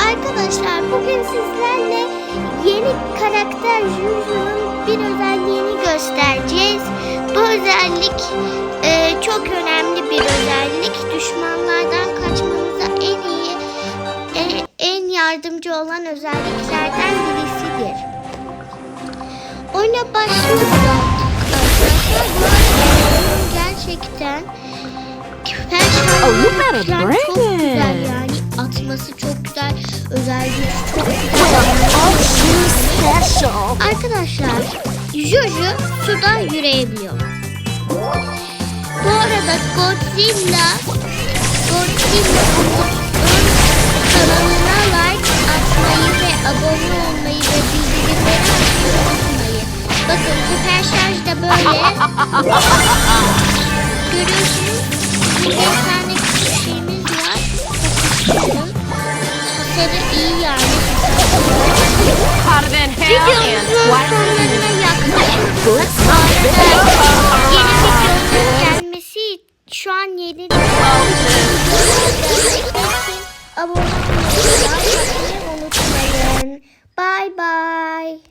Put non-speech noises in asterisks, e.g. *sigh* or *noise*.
Arkadaşlar bugün sizlerle yeni karakter Juju'nun bir özelliğini göstereceğiz. Bu özellik e, çok önemli bir özellik. Düşmanlardan kaçmanıza en iyi, e, en yardımcı olan özelliklerden birisidir. Oyuna başlıyoruz arkadaşlar. Gerçekten her Oh, şarkı falan bring çok güzel yani. Atması çok. Özel gücü çok. Arkadaşlar Jojo suda yürüyebiliyor. Bu arada Godzilla Godzilla kanalına like atmayı ve abone olmayı ve bildirimleri açmayı unutmayın. Bakın süper şarj da böyle. *laughs* hasarı iyi yani. Hotter than hell and Videomuzun sonlarına yaklaşıyoruz. Yeni videonun gelmesi şu an yeni abone olmayı unutmayın. Bye bye.